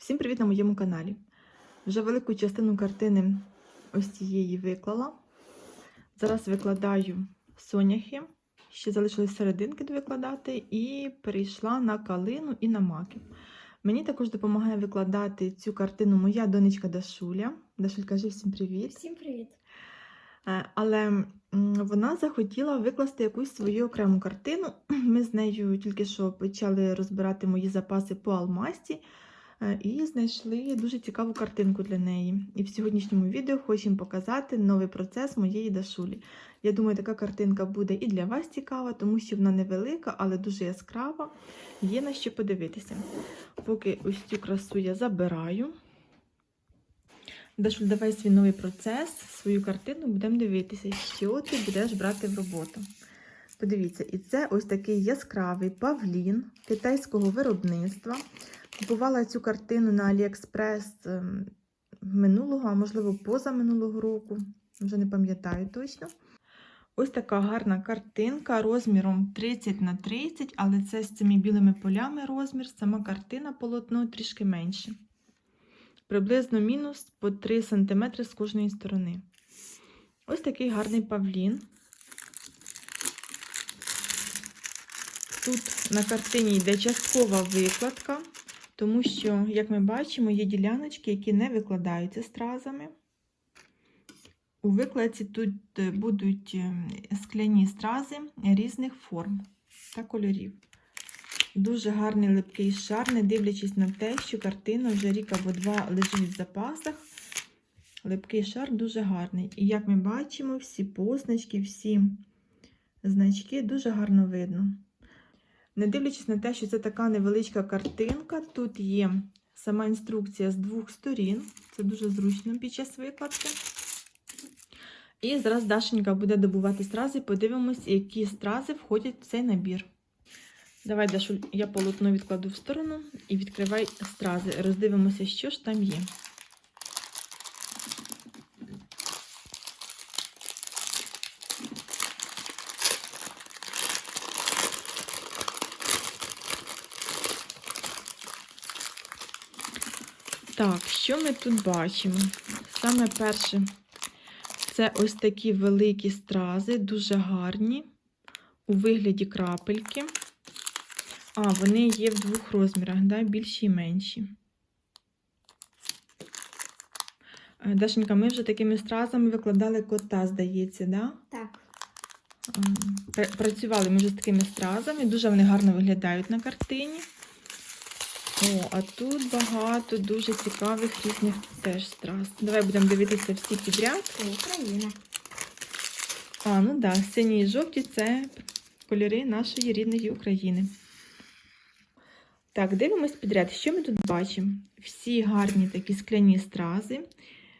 Всім привіт на моєму каналі. Вже велику частину картини ось цієї виклала. Зараз викладаю соняхи, ще залишились серединки довикладати, і перейшла на калину і на маки. Мені також допомагає викладати цю картину моя донечка Дашуля. Дашуль, кажи всім привіт. Всім привіт! Е, Але вона захотіла викласти якусь свою окрему картину. Ми з нею тільки що почали розбирати мої запаси по алмасті і знайшли дуже цікаву картинку для неї. І в сьогоднішньому відео хочемо показати новий процес моєї дашулі. Я думаю, така картинка буде і для вас цікава, тому що вона невелика, але дуже яскрава. Є на що подивитися. Поки ось цю красу я забираю. Дашуль, давай свій новий процес, свою картину будемо дивитися, що ти будеш брати в роботу. Подивіться, і це ось такий яскравий павлін китайського виробництва. Купувала цю картину на AliExpress ем, минулого, а можливо, позаминулого року. Вже не пам'ятаю точно. Ось така гарна картинка розміром 30 на 30, але це з цими білими полями розмір, сама картина полотно трішки менше приблизно мінус по 3 см з кожної сторони. Ось такий гарний павлін. Тут на картині йде часткова викладка, тому що, як ми бачимо, є діляночки, які не викладаються стразами. У викладці тут е, будуть е, скляні стрази різних форм та кольорів. Дуже гарний липкий шар, не дивлячись на те, що картина вже рік або два лежить в запасах. Липкий шар дуже гарний. І як ми бачимо, всі позначки, всі значки дуже гарно видно. Не дивлячись на те, що це така невеличка картинка, тут є сама інструкція з двох сторін. Це дуже зручно під час викладки. І зараз Дашенька буде добувати стрази, подивимось, які стрази входять в цей набір. Давай, Дашу, я полотно відкладу в сторону і відкривай стрази. Роздивимося, що ж там є. Так, що ми тут бачимо? Саме перше, це ось такі великі стрази, дуже гарні, у вигляді крапельки. А, вони є в двох розмірах, да? більші і менші. Е, Дашенька, ми вже такими стразами викладали кота, здається, да? Так, Ем, пр- Працювали ми вже з такими стразами, дуже вони гарно виглядають на картині. О, а тут багато дуже цікавих різних теж страз. Давай будемо дивитися всі підряд. це Україна. А, ну так, да, сині і жовті це кольори нашої рідної України. Так, дивимось підряд. Що ми тут бачимо? Всі гарні такі скляні стрази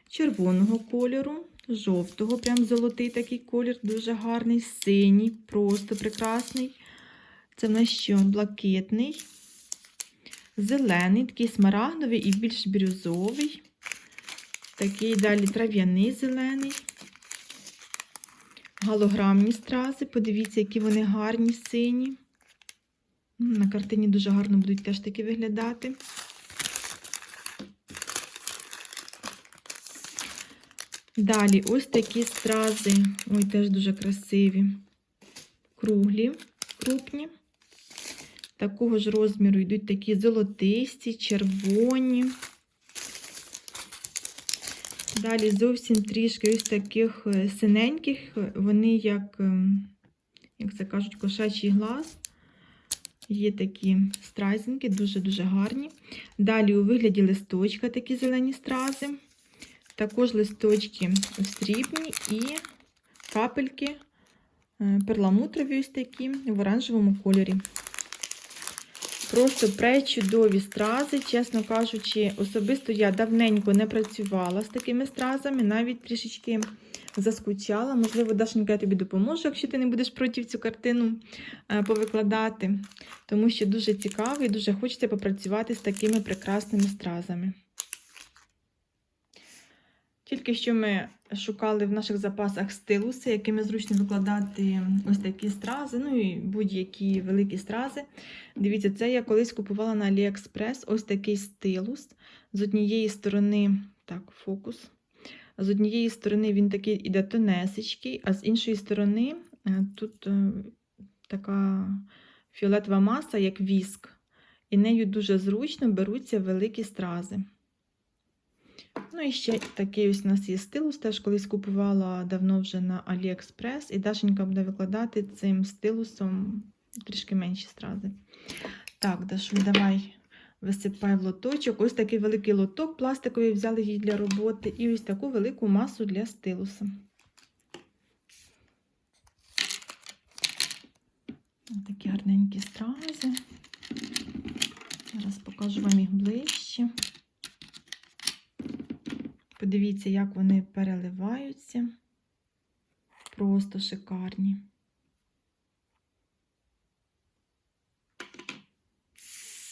червоного кольору, жовтого, прям золотий такий колір, дуже гарний, синій, просто прекрасний. Це в нас що? Блакитний, зелений, такий смарагдовий і більш бірюзовий. Такий далі трав'яний зелений. Галограмні стрази. Подивіться, які вони гарні, сині. На картині дуже гарно будуть теж таки виглядати. Далі ось такі стрази. Ой, теж дуже красиві. Круглі, крупні. Такого ж розміру йдуть такі золотисті, червоні. Далі зовсім трішки ось таких е, синеньких, вони як, ем, як це кажуть, кошачий глаз. Є такі стразінки, дуже-дуже гарні. Далі у вигляді листочка такі зелені стрази. Також листочки срібні і капельки е, перламутрові ось такі в оранжевому кольорі. Просто пречудові стрази, чесно кажучи, особисто я давненько не працювала з такими стразами, навіть трішечки заскучала. Можливо, Дашенька, я тобі допоможу, якщо ти не будеш проти цю картину е, повикладати, тому що дуже цікаво і дуже хочеться попрацювати з такими прекрасними стразами. Тільки що ми шукали в наших запасах стилуси, якими зручно викладати ось такі стрази, ну і будь-які великі стрази. Дивіться, це я колись купувала на AliExpress ось такий стилус. З однієї сторони, так, фокус. З однієї сторони він такий іде тонесечкий, а з іншої сторони е, тут е, така фіолетова маса, як віск. І нею дуже зручно беруться великі стрази. Ну і ще такий ось у нас є стилус, теж колись купувала давно вже на AliExpress, і Дашенька буде викладати цим стилусом трішки менші стрази. Так, Дашу, давай висипай в лоточок. Ось такий великий лоток пластиковий взяли їй для роботи, і ось таку велику масу для стилуса. Ось такі гарненькі стрази. Зараз покажу вам їх ближче. Подивіться, як вони переливаються. Просто шикарні.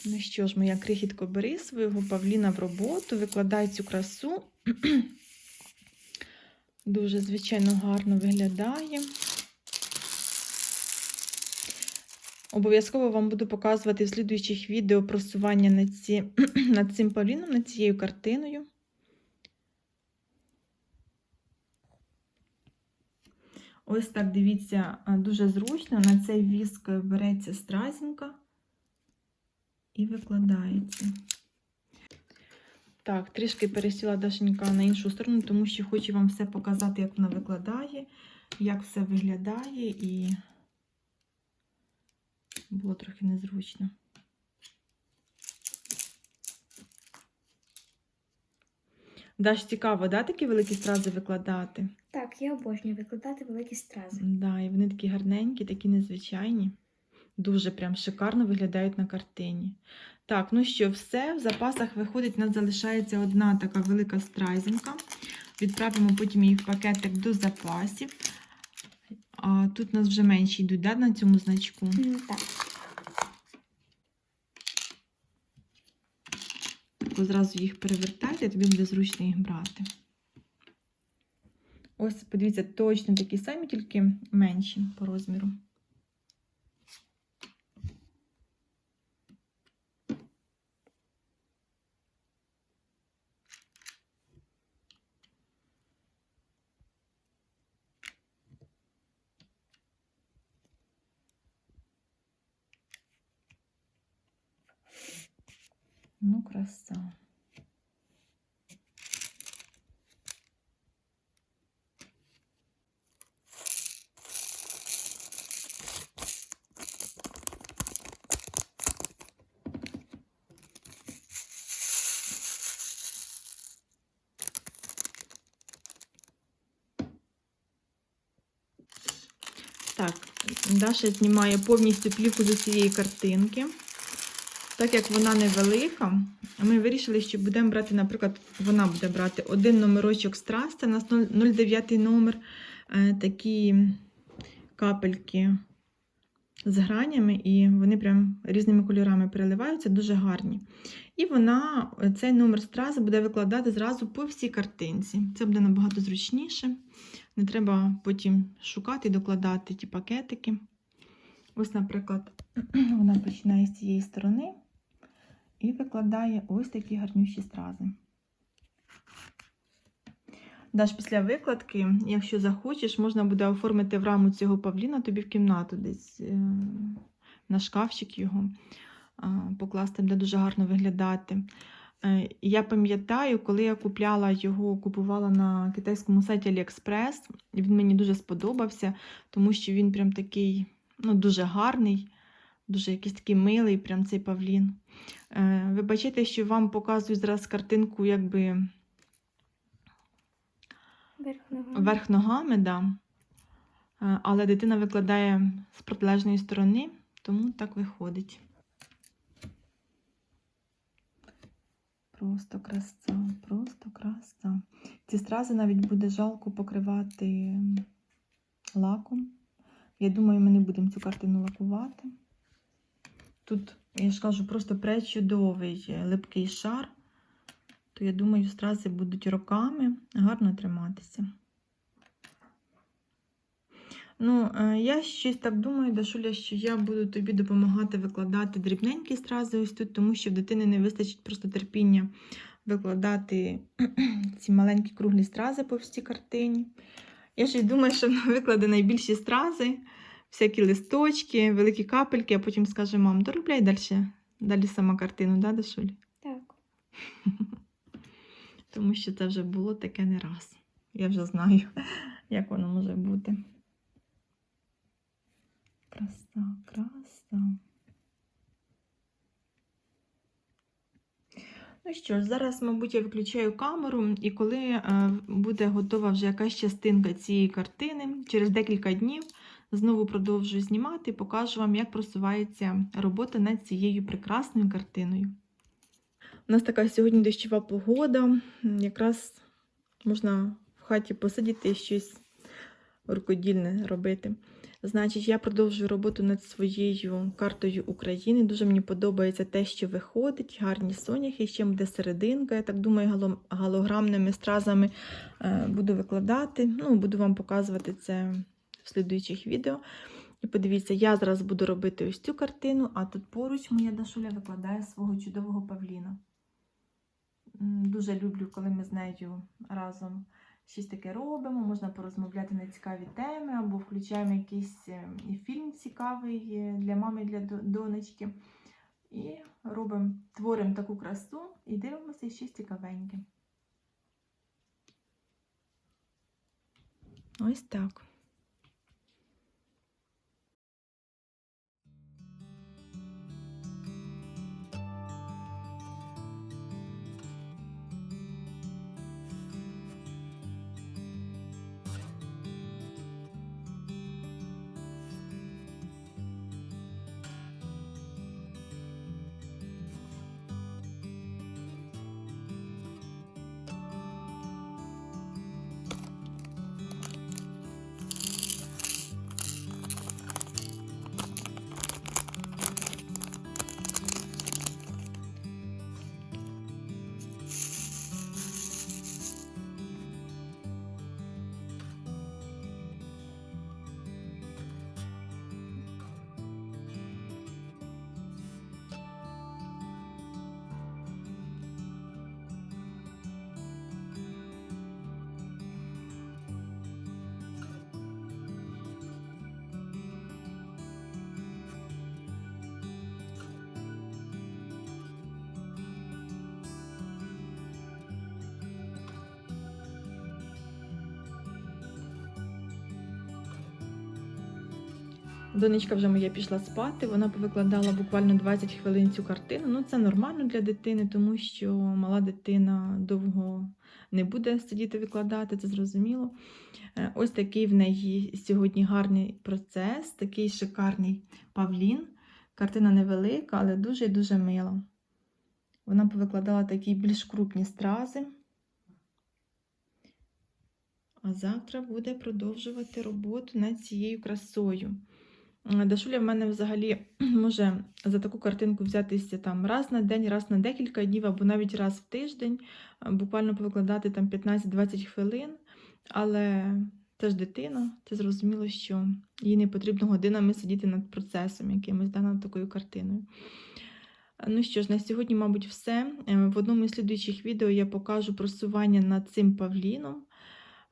Ну що ж, моя крихітко, бери свого павліна в роботу, викладай цю красу. Дуже, звичайно, гарно виглядає. Обов'язково вам буду показувати в слідуючих відео просування над, ці, над цим павліном, над цією картиною. Ось так, дивіться, дуже зручно. На цей віск береться стразінка і викладається. Так, трішки пересіла Дашенька на іншу сторону, тому що хочу вам все показати, як вона викладає, як все виглядає, і було трохи незручно. Даш, цікаво, да, такі великі стрази викладати? Так, я обожнюю викладати великі стрази. Да, і вони такі гарненькі, такі незвичайні. Дуже прям шикарно виглядають на картині. Так, ну що, все. В запасах виходить, у нас залишається одна така велика стразінка. Відправимо потім її в пакетик до запасів. А тут у нас вже менші йдуть, да, на цьому значку. Так, Так, зразу їх перевертайте, тобі буде зручно їх брати. Ось, подивіться, точно такі самі, тільки менші по розміру. Ну, краса. Так, Даша знімає повністю плівку з цієї картинки. Так як вона невелика, ми вирішили, що будемо брати, наприклад, вона буде брати один номерочок страз, це у нас 09 номер, е, такі капельки з гранями, і вони прям різними кольорами переливаються, дуже гарні. І вона цей номер стрази буде викладати зразу по всій картинці. Це буде набагато зручніше. Не треба потім шукати і докладати ті пакетики. Ось, наприклад, вона починає з цієї сторони і викладає ось такі гарнющі стрази. Даш після викладки, якщо захочеш, можна буде оформити в раму цього павліна тобі в кімнату десь е, на шкафчик його покласти, буде дуже гарно виглядати. Е, Я пам'ятаю, коли я купляла його, купувала на китайському сайті AliExpress, він мені дуже сподобався, тому що він прям такий ну, дуже гарний, дуже якийсь такий милий, прям цей павлін. Е, Ви бачите, що вам показую зараз картинку, якби верх ногами. верх ногами, да. Е, але дитина викладає з протилежної сторони, тому так виходить. Просто краса, просто краса. Ці стрази навіть буде жалко покривати лаком. Я думаю, ми не будемо цю картину лакувати. Тут, я ж кажу, просто пречудовий липкий шар. то я думаю, стрази будуть роками гарно триматися. Ну, е, я щось так думаю, Дашуля, що я буду тобі допомагати викладати дрібненькі стрази ось тут, тому що в дитини не вистачить просто терпіння викладати ці маленькі круглі стрази по всій картині. Я щось думаю, що вона викладе найбільші стрази, всякі листочки, великі капельки, а потім скаже, мам, доробляй далі, далі сама картину, да, Дашуль? Так. Тому що це вже було таке не раз. Я вже знаю, як воно може бути. Краса, краса. Ну що ж, зараз, мабуть, я виключаю камеру, і коли е, буде готова вже якась частинка цієї картини, через декілька днів знову продовжую знімати і покажу вам, як просувається робота над цією прекрасною картиною. У нас така сьогодні дощова погода. Якраз можна в хаті посидіти і щось рукодільне робити. Значить, я продовжую роботу над своєю картою України. Дуже мені подобається те, що виходить, гарні соняхи, ще буде серединка. Я так думаю, гало- голограмними стразами е, буду викладати. Ну, буду вам показувати це слідуючих відео. І подивіться, я зараз буду робити ось цю картину, а тут поруч моя Дашуля викладає свого чудового павліна. Дуже люблю, коли ми з нею разом щось таке робимо, можна порозмовляти на цікаві теми, або включаємо якийсь е, фільм цікавий е, для мами, для донечки. І робимо, творимо таку красу і дивимося щось цікавеньке. Ось так. Донечка вже моя пішла спати, вона повикладала буквально 20 хвилин цю картину. Ну, це нормально для дитини, тому що мала дитина довго не буде сидіти викладати, це зрозуміло. Е, Ось такий в неї сьогодні гарний процес, такий шикарний павлін. Картина невелика, але дуже і дуже мила. Вона повикладала такі більш крупні стрази. А завтра буде продовжувати роботу над цією красою. Дашуля в мене взагалі може за таку картинку взятися там раз на день, раз на декілька днів, або навіть раз в тиждень, е, буквально повикладати там 15-20 хвилин. Але це ж дитина, це зрозуміло, що їй не потрібно годинами сидіти над процесом якимось, да, над такою картиною. Ну що ж, на сьогодні, мабуть, все. Е, В одному із слідуючих відео я покажу просування над цим павліном.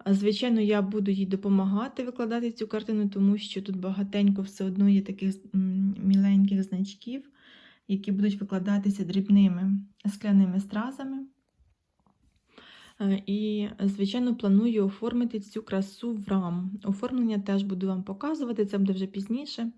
Звичайно, я буду їй допомагати викладати цю картину, тому що тут багатенько все одно є таких міленьких значків, які будуть викладатися дрібними скляними стразами. І, звичайно, планую оформити цю красу в раму. Оформлення теж буду вам показувати, це буде вже пізніше.